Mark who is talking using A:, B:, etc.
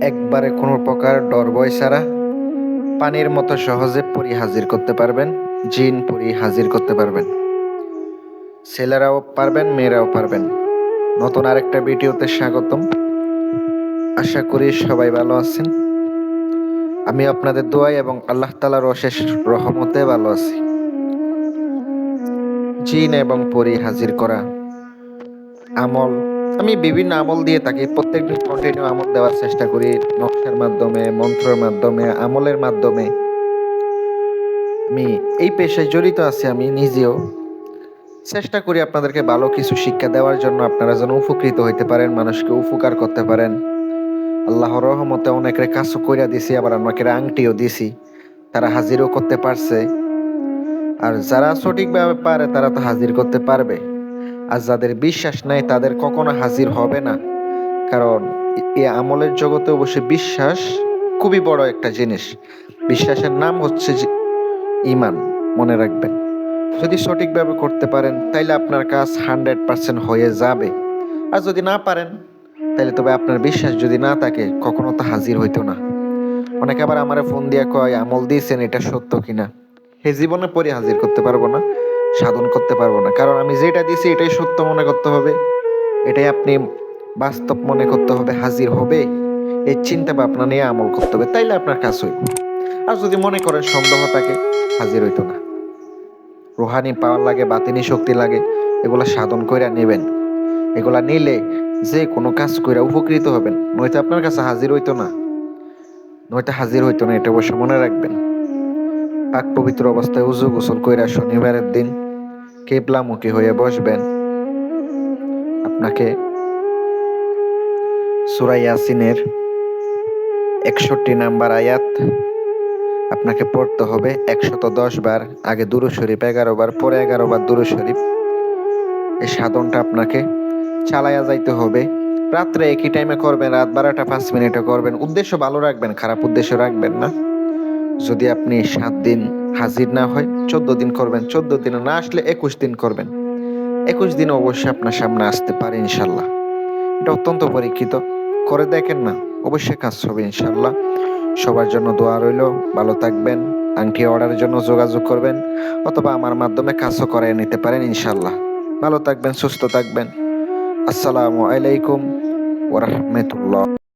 A: একবারে কোনো প্রকার ডর ছাড়া পানির মতো সহজে পরি হাজির করতে পারবেন, জিন পরি হাজির করতে পারবেন। ছেলেরাও পারবেন, মেয়েরাও পারবেন। নতুন আরেকটা ভিডিওতে স্বাগতম। আশা করি সবাই ভালো আছেন। আমি আপনাদের দোয়াই এবং আল্লাহ তালার অশেষ রহমতে ভালো আছি। জিন এবং পরি হাজির করা আমল আমি বিভিন্ন আমল দিয়ে থাকি প্রত্যেকদিন কন্টিনিউ আমল দেওয়ার চেষ্টা করি, নকশার মাধ্যমে, মন্ত্রের মাধ্যমে, আমলের মাধ্যমে। আমি এই পেশায় জড়িত আছি আমি নিজেও। চেষ্টা করি আপনাদেরকে ভালো কিছু শিক্ষা দেওয়ার জন্য আপনারা যেন উপকৃত হইতে পারেন, মানুষকে উপকার করতে পারেন। আল্লাহর রহমতে অনেকের কাজও কইরা দিছি, আবার অনেকের আংটিও দিছি। তারা হাজিরও করতে পারছে। আর যারা সঠিকভাবে পারে, তারা তো হাজির করতে পারবে। আর যাদের বিশ্বাস নাই, তাদের কখনো হাজির হবে না। কারণ এ আমলের জগতে অবশ্যই বিশ্বাস খুবই বড় একটা জিনিস। বিশ্বাসের নাম হচ্ছে ইমান মনে রাখবেন। যদি সঠিকভাবে করতে পারেন, তাইলে আপনার কাজ হান্ড্রেড পার্সেন্ট হয়ে যাবে। আর যদি না পারেন তাহলে তবে আপনার বিশ্বাস যদি না থাকে, কখনো তো হাজির হইতো না। অনেকে আবার আমার ফোন দিয়ে কয়, আমল দিয়েছেন, এটা সত্য কিনা? হে জীবনে পরে হাজির করতে পারব না। সাধন করতে পারব না। কারণ আমি যেটা দিছি এটাই সত্য মনে করতে হবে। এটাই আপনি বাস্তব মনে করতে হবে, হাজির হবে। এই চিন্তা ভাবনা নিয়ে আমল করতে হবে, তাইলে আপনার কাজ হইব। আর যদি মনে করেন সন্দেহ থাকে, হাজির হইতো না। রুহানি পাওয়ার লাগে, বাতিনি শক্তি লাগে, এগুলা সাধন কইরা নেবেন। এগুলা নিলে যে কোনো কাজ কইরা উপকৃত হবেন। নয়তো আপনার কাছে হাজির হইতো না। নয়তো হাজির হইতো না, এটা অবশ্য মনে রাখবেন। পাক পবিত্র অবস্থায় উজু গোসল কইরা শনিবারের দিন কেবলামুখী হয়ে বসবেন। আপনাকে সুরাই ইয়াসিনের একষট্টি নাম্বার আয়াত আপনাকে পড়তে হবে একশত দশ বার, আগে দুরু শরীফ, এগারো বার, পরে এগারো বার দুরু শরীফ। এই সাধনটা আপনাকে চালাইয়া যাইতে হবে। রাত্রে একই টাইমে করবেন, রাত বারোটা পাঁচ মিনিটে করবেন। উদ্দেশ্য ভালো রাখবেন, খারাপ উদ্দেশ্য রাখবেন না। যদি আপনি সাত দিন হাজির না হয়, চোদ্দ দিন করবেন, চোদ্দ দিনে না আসলে একুশ দিন করবেন। একুশ দিন অবশ্যই আপনার সামনে আসতে পারে ইনশাল্লাহ। এটা অত্যন্ত পরীক্ষিত। করে দেখেন না, অবশ্যই কাজ হবে ইনশাল্লাহ। সবার জন্য দোয়া রইল, ভালো থাকবেন, আংটি অর্ডারের জন্য যোগাযোগ করবেন, অথবা আমার মাধ্যমে কাজও করাই নিতে পারেন ইনশাল্লাহ। ভালো থাকবেন, সুস্থ থাকবেন। আসসালামু আলাইকুম ওরহমতুল্লাহ